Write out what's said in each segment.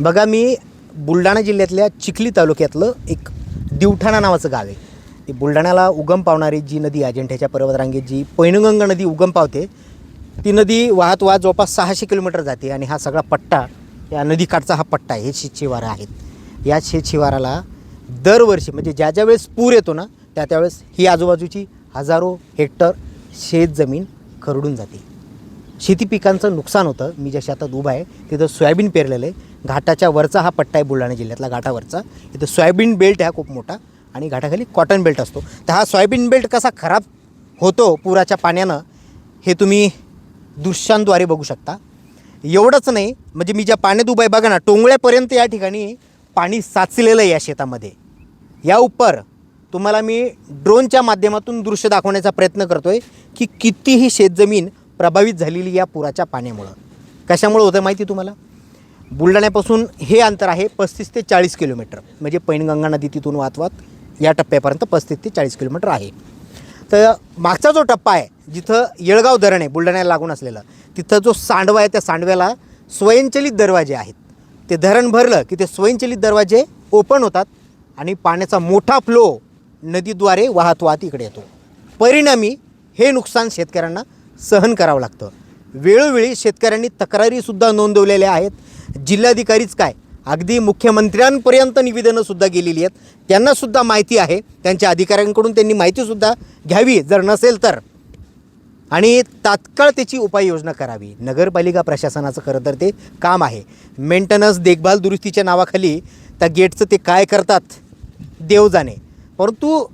बघा मी बुलढाणा जिल्ह्यातल्या चिखली तालुक्यातलं एक दिवठाणा नावाचं गाव आहे. ती बुलढाण्याला उगम पावणारी जी नदी अजिंठ्याच्या पर्वतरांगेत जी पैनगंगा नदी उगम पावते ती नदी वाहत वाहत जवळपास सहाशे किलोमीटर जाते आणि हा सगळा पट्टा या नदीकाठचा हा पट्टा आहे हे शेतशिवारं आहेत. या शेतशिवाराला दरवर्षी म्हणजे ज्या ज्या वेळेस पूर येतो ना त्या त्यावेळेस ही आजूबाजूची हजारो हेक्टर शेतजमीन खरडून जाते. शेती पिकांचं नुकसान होतं. मी ज्या शेतात उभा आहे तिथं सोयाबीन पेरलेलं आहे. घाटाच्या वरचा हा पट्टा आहे बुलढाणा जिल्ह्यातला घाटावरचा. इथं सोयाबीन बेल्ट आहे हा खूप मोठा आणि घाटाखाली कॉटन बेल्ट असतो. तर हा सोयाबीन बेल्ट कसा खराब होतो पुराच्या पाण्यानं हे तुम्ही दृश्यांद्वारे बघू शकता. एवढंच नाही म्हणजे मी ज्या पाण्यात उभं आहे बघा ना टोंगळ्यापर्यंत या ठिकाणी पाणी साचलेलं आहे या शेतामध्ये. या उपर तुम्हाला मी ड्रोनच्या माध्यमातून दृश्य दाखवण्याचा प्रयत्न करतो आहे की कितीही शेतजमीन प्रभावित झालेली या पुराच्या पाण्यामुळं. कशामुळं होतं माहिती तुम्हाला? बुलढाण्यापासून हे अंतर आहे पस्तीस ते चाळीस किलोमीटर. म्हणजे पैनगंगा नदी तिथून वाहतवात या टप्प्यापर्यंत पस्तीस ते चाळीस किलोमीटर आहे. तर मागचा जो टप्पा आहे जिथं येळगाव धरण आहे बुलढाण्याला लागून असलेलं तिथं जो सांडवा आहे त्या सांडव्याला स्वयंचलित दरवाजे आहेत. ते धरण भरलं की ते स्वयंचलित दरवाजे ओपन होतात आणि पाण्याचा मोठा फ्लो नदीद्वारे वाहत वाहत इकडे येतो. परिणामी हे नुकसान शेतकऱ्यांना सहन करावं लागतं. वेळोवेळी शेतकऱ्यांनी तक्रारीसुद्धा नोंदवलेल्या आहेत. जिल्हाधिकारीच काय? अगदी मुख्यमंत्र्यांपर्यंत निवेदनंसुद्धा गेलेली आहेत. त्यांनासुद्धा माहिती आहे. त्यांच्या अधिकाऱ्यांकडून त्यांनी माहितीसुद्धा घ्यावी. जर नसेल तर. आणि तात्काळ त्याची उपाययोजना करावी. नगरपालिका प्रशासनाचं खरं तर ते काम आहे. मेंटेनन्स देखभाल दुरुस्तीच्या नावाखाली त्या गेटचं ते काय करतात? देव जाणे परंतु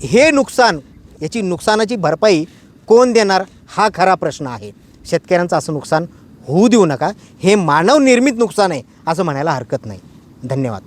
हे नुकसान याची नुकसानाची भरपाई कोण देणार हा खरा प्रश्न आहे. शेतकऱ्यांचं असं नुकसान होऊ देऊ नका. हे मानवनिर्मित नुकसान आहे असं म्हणायला हरकत नाही. धन्यवाद.